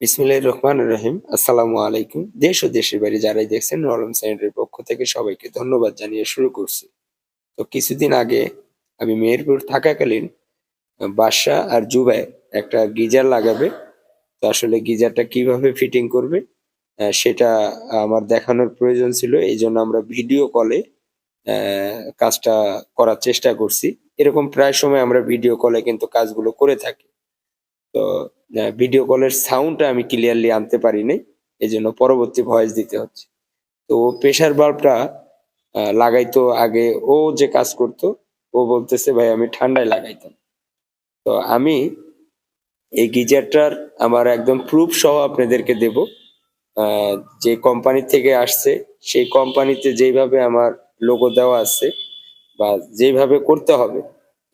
বিসমিল্লাহির রহমানির রহিম। আসসালামু আলাইকুম। দেশ ও দেশের বাইরে যারাই দেখছেন নরম সাইডের পক্ষ থেকে সবাইকে ধন্যবাদ জানিয়ে শুরু করছি। তো কিছুদিন আগে আমি মেহেরপুর থাকাকালীন বাদশা আর জুবাই একটা গিজার লাগাবে। তো আসলে গিজারটা কীভাবে ফিটিং করবে সেটা আমার দেখানোর প্রয়োজন ছিল। এই জন্য আমরা ভিডিও কলে কাজটা করার চেষ্টা করছি। এরকম প্রায় সময় আমরা ভিডিও কলে কিন্তু কাজগুলো করে থাকি। তো ভিডিও কলের সাউন্ডটা আমি ক্লিয়ারলি আনতে পারি নাই এই জন্য পরবর্তী ভয়েস দিতে হচ্ছে। তো প্রেসার বাল্বটা লাগাইতো আগে, ও যে কাজ করতো, ও বলতেছে, ভাই, আমি ঠান্ডায় লাগাইতাম। তো আমি এই গিজারটার আমার একদম প্রুফ সহ আপনাদেরকে দেব। যে কোম্পানি থেকে আসছে, সেই কোম্পানিতে যেইভাবে আমার লোগো দেওয়া আছে, বা যেইভাবে করতে হবে,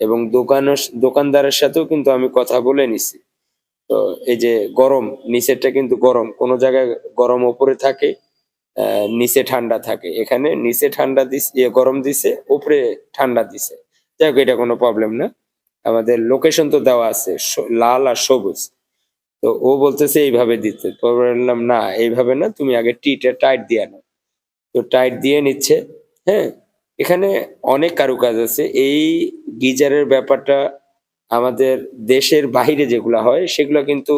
এবং দোকানের, দোকানদারের সাথেও কিন্তু আমি কথা বলে নিছি। তো এই যে গরম, নিচেরটা কিন্তু গরম। কোনো জায়গায় গরম ওপরে থাকে নিচে ঠান্ডা থাকে। এখানে নিচে ঠান্ডা দিস ইয়ে গরম দিছে, উপরে ঠান্ডা দিছে। যাই এটা কোনো প্রবলেম না। আমাদের লোকেশন তো দেওয়া আছে লাল আর সবুজ। তো ও বলতেছে এইভাবে দিতে। তো বললাম, না, এইভাবে না, তুমি আগে টিটা টাইট দিয়ে নাও। তো টাইট দিয়ে নিচ্ছে। হ্যাঁ এখানে অনেক কারুকাজ আছে। এই গিজারের ব্যাপারটা আমাদের দেশের বাইরে যেগুলো হয় সেগুলো কিন্তু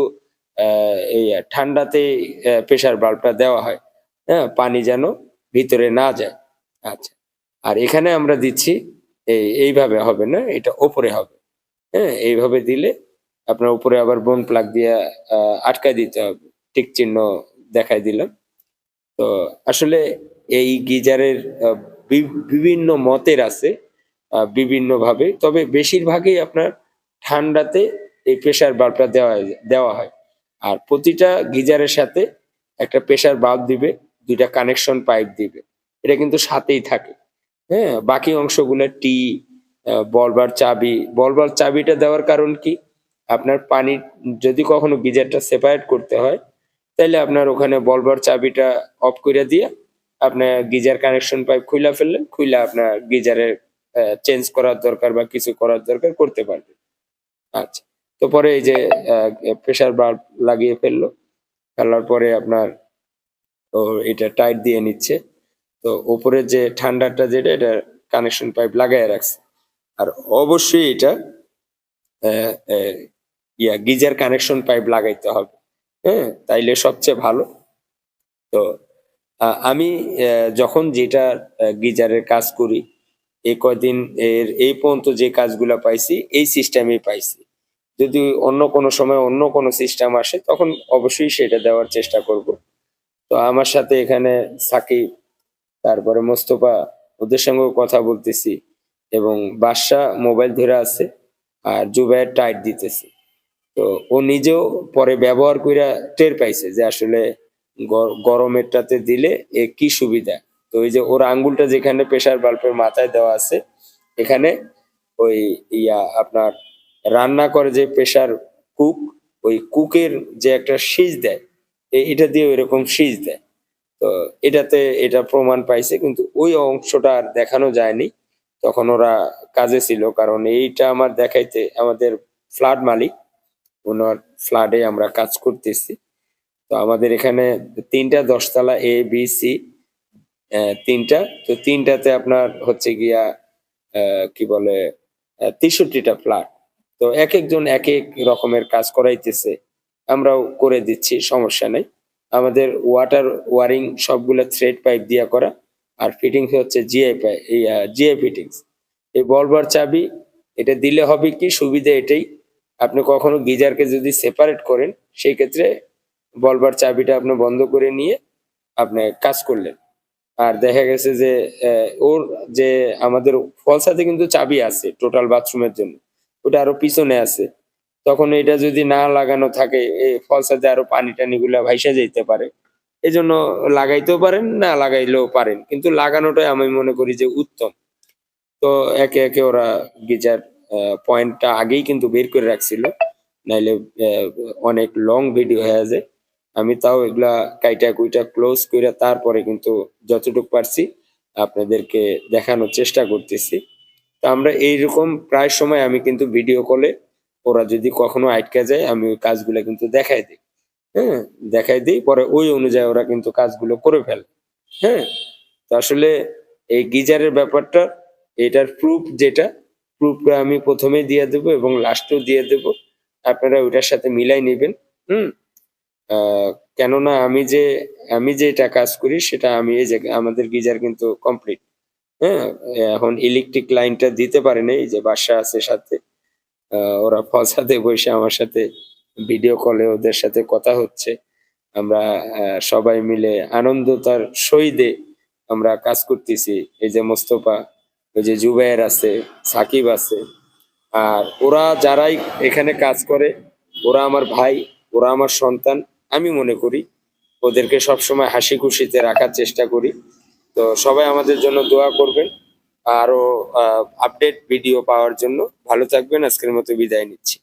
এই ঠান্ডাতে প্রেসার বাল্বটা দেওয়া হয়। হ্যাঁ পানি যেন ভিতরে না যায়। আচ্ছা। আর এখানে আমরা দিচ্ছি এই এইভাবে হবে না এটা ওপরে হবে। হ্যাঁ এইভাবে দিলে আপনার উপরে আবার বোন প্লাগ দিয়ে আটকায় দিতে হবে। টিক চিহ্ন দেখাই দিলাম। তো আসলে এই গিজারের বিভিন্ন মতের আছে আহ, বিভিন্ন ভাবে তবে বেশিরভাগই আপনার ঠান্ডাতে এই প্রেসার বাল্বটা দেওয়া দেওয়া হয়। আর প্রতিটা গিজারের সাথে একটা প্রেসার বাল্ব দিবে, দুইটা কানেকশন পাইপ দিবে। এটা কিন্তু সাথেই থাকে। হ্যাঁ বাকি অংশগুলো টি বলবার চাবি। বলবার চাবিটা দেওয়ার কারণ কি? আপনার পানি যদি কখনো গিজারটা সেপারেট করতে হয় তাহলে আপনার ওখানে বলবার চাবিটা অফ করে দিয়ে আপনার গিজার কানেকশন পাইপ খুইলা ফেললেন খুইলা আপনার গিজারের চেঞ্জ করার দরকার বা কিছু করার দরকার করতে পারবেন। আচ্ছা। তো পরে এই যে প্রেসার বাল্ব লাগিয়ে ফেলল। ফেলার পরে আপনার ও এটা টাইট দিয়ে নিচ্ছে। তো উপরে যে ঠান্ডাটা যেটা, এটা কানেকশন পাইপ লাগাই রাখছে। আর অবশ্যই এটা ইয়া গিজার কানেকশন পাইপ লাগাইতে হবে। হ্যাঁ তাইলে সবচেয়ে ভালো। তো আমি যখন যেটা গিজারের কাজ করি এই কয়দিন এর, এই পর্যন্ত যে কাজগুলো পাইছি, এই সিস্টেমে পাইছি। যদি অন্য কোনো সময় অন্য কোনো সিস্টেম আসে, তখন অবশ্যই সেটা দেওয়ার চেষ্টা করব। তো আমার সাথে এখানে সাকিব, তারপরে মোস্তফা, ওদের সঙ্গেও কথা বলতেছি এবং বাদশা মোবাইল ধরে আছে আর জুবাইয়ের টাইট দিতেছে। তো ও নিজেও পরে ব্যবহার কইরা টের পাইছে যে আসলে গরমেরটাতে দিলে এ কি সুবিধা। তো ওই যে ওর আঙ্গুলটা যেখানে প্রেসার বাল্বের মাথায় দেওয়া আছে, এখানে ওই ইয়া আপনার রান্না করে যে প্রেসার কুক, ওই কুকের যে একটা সিজ দেয় এটা দিয়ে এরকম সিজ দেয়। তো এটাতে এটা প্রমাণ পাইছে, কিন্তু ওই অংশটা আর দেখানো যায়নি। তখন ওরা কাজে ছিল, কারণ এইটা আমার দেখাইতে আমাদের ফ্ল্যাট মালিক, ওনার ফ্ল্যাটে আমরা কাজ করতেছি। তো আমাদের এখানে তিনটা দশতলা এ বি সি তিনটা। তো তিনটাতে আপনার হচ্ছে গিয়া কি বলে তেষট্টিটা ফ্ল্যাট তো এক একজন এক এক রকমের কাজ করাইতেছে। আমরাও করে দিচ্ছি, সমস্যা নেই। আমাদের ওয়াটার ওয়ারিং সবগুলো থ্রেড পাইপ দিয়া করা। আর ফিটিংস হচ্ছে জিআই এই জিআই ফিটিংস এই বলবার চাবি, এটা দিলে হবে কি, সুবিধা এটাই। আপনি কখনো গিজারকে যদি সেপারেট করেন, সেই ক্ষেত্রে বলবার চাবিটা আপনি বন্ধ করে নিয়ে আপনি কাজ করলেন। আর দেখা গেছে যে ওর যে আমাদের ফলসাতে কিন্তু চাবি আছে টোটাল বাথরুমের জন্য। ওটা আরও পিছনে আছে। তখন এটা যদি না লাগানো থাকে ফলসাতে আরও পানি টানি গুলা ভাইসা যেতে পারে। এই জন্য লাগাইতেও পারেন, না লাগাইলেও পারেন। কিন্তু লাগানোটাই আমি মনে করি যে উত্তম। তো একে একে ওরা গিজার পয়েন্টটা আগেই কিন্তু বের করে রাখছিল। নাইলে অনেক লং ভিডিও হয়ে যায়। আমি তাও এগুলা কাইটা কুইটা ক্লোজ করে তারপরে কিন্তু যতটুকু পারছি আপনাদেরকে দেখানোর চেষ্টা করতেছি। তো আমরা এইরকম প্রায় সময় আমি কিন্তু ভিডিও কলে ওরা যদি কখনো আটকে যায়, আমি ওই কাজগুলো কিন্তু দেখাই দিই। হ্যাঁ দেখাই দিই, পরে ওই অনুযায়ী ওরা কিন্তু কাজগুলো করে ফেলে। হ্যাঁ তো আসলে এই গিজারের ব্যাপারটা, এটার প্রুফ যেটা, প্রুফটা আমি প্রথমে দিয়ে দেবো এবং লাস্টেও দিয়ে দেবো। আপনারা ওইটার সাথে মিলাই নেবেন। হুম কেননা আমি যে, আমি যেটা কাজ করি, সেটা আমি এই যে আমাদের গিজার কিন্তু কমপ্লিট হ্যাঁ এখন ইলেকট্রিক লাইনটা দিতে পারে না এই যে বাসা আছে সাথে ওরা ফসাতে বসে আমার সাথে ভিডিও কলে ওদের সাথে কথা হচ্ছে। আমরা সবাই মিলে আনন্দতার সহিদে আমরা কাজ করতেছি। এই যে মোস্তফা, ওই যে জুবাইর আছে, সাকিব আছে, আর ওরা যারাই এখানে কাজ করে, ওরা আমার ভাই, ওরা আমার সন্তান আমি মনে করি। ওদেরকে সবসময় হাসি খুশিতে রাখার চেষ্টা করি। তো সবাই আমাদের জন্য দোয়া করবেন। আরও আপডেট ভিডিও পাওয়ার জন্য। ভালো থাকবেন। আজকের মতো বিদায় নিচ্ছি।